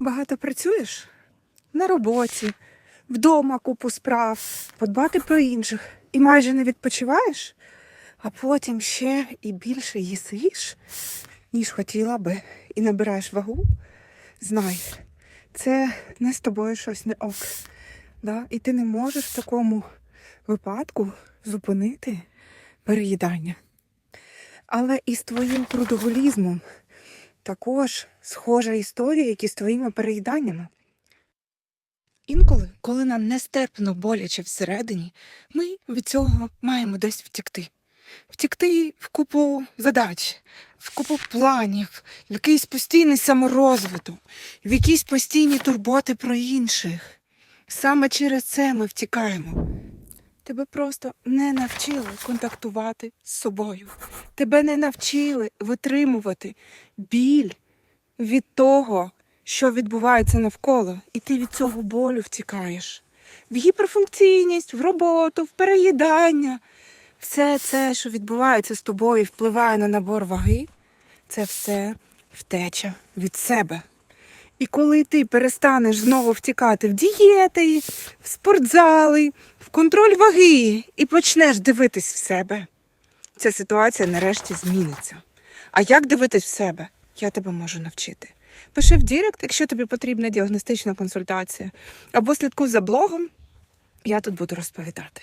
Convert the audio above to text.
Багато працюєш на роботі, вдома купу справ, подбати про інших і майже не відпочиваєш, а потім ще і більше їсиш, ніж хотіла би, і набираєш вагу. Знай, це не з тобою щось не ок. Да? І ти не можеш в такому випадку зупинити переїдання. Але і з твоїм трудоголізмом також схожа історія, як і з твоїми переїданнями. Інколи, коли нам нестерпно боляче всередині, ми від цього маємо десь втікти. Втікти в купу задач, в купу планів, в якийсь постійний саморозвиток, в якісь постійні турботи про інших. Саме через це ми втікаємо. Тебе просто не навчили контактувати з собою. Тебе не навчили витримувати біль від того, що відбувається навколо, і ти від цього болю втікаєш. В гіперфункційність, в роботу, в переїдання. Все це, що відбувається з тобою, впливає на набор ваги, це все втеча від себе. І коли ти перестанеш знову втікати в дієти, в спортзали, контроль ваги і почнеш дивитись в себе, ця ситуація нарешті зміниться. А як дивитись в себе, я тебе можу навчити. Пиши в Дірект, якщо тобі потрібна діагностична консультація, або слідкуй за блогом, я тут буду розповідати.